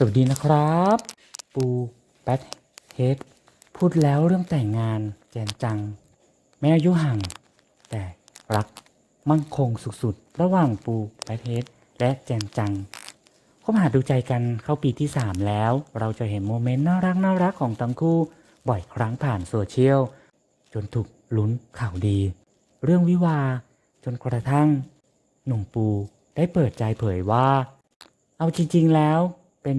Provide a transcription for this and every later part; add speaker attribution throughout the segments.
Speaker 1: สวัสดีนะครับ ปูแบทเฮดพูดแล้วเรื่องแต่งงานแจนจัง แม้อายุห่าง แต่รักมั่งคงสุดๆ ระหว่างปูแบทเฮดและแจนจังคบหาดูใจกันเข้าปีที่ 3 แล้ว เราจะเห็นโมเมนต์น่ารักน่ารักของทั้งคู่ บ่อยครั้งผ่านโซเชียล จนถูกลุ้นข่าวดี เรื่องวิวา จนกระทั่ง หนุ่มปูได้เปิดใจเผยว่า เอาจริง ๆ แล้ว เป็น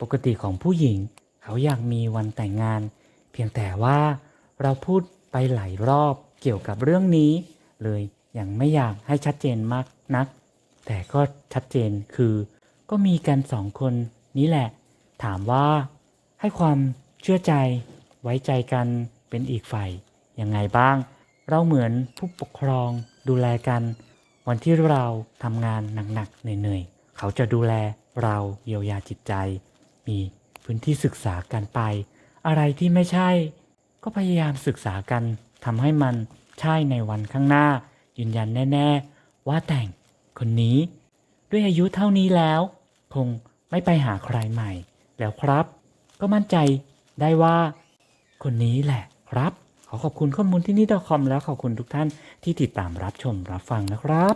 Speaker 1: ปกติของผู้หญิง เขาอยากมีวันแต่งงาน เพียงแต่ว่าเราพูดไปหลายรอบเกี่ยวกับเรื่องนี้ เลยยังไม่อยากให้ชัดเจนมากนัก แต่ก็ชัดเจนคือ ก็มีกันสองคนนี้แหละ ถามว่าให้ความเชื่อใจไว้ใจกันเป็นอีกฝ่ายยังไงบ้าง เราเหมือนผู้ปกครองดูแลกัน วันที่เราทำงานหนักๆเหนื่อยๆ เขาจะดูแล เราเยียวยาจิตใจ มีพื้นที่ศึกษากันไป อะไรที่ไม่ใช่ ก็พยายามศึกษากันทำให้มันใช่ในวันข้างหน้า ยืนยันแน่ ๆ ว่าแต่งคนนี้ ด้วยอายุเท่านี้แล้ว คงไม่ไปหาใครใหม่ แล้วครับ ก็มั่นใจได้ว่า คนนี้แหละครับ ขอขอบคุณข้อมูลที่นี่ .com แล้วขอบคุณทุกท่านที่ติดตามรับชมรับฟังนะครับ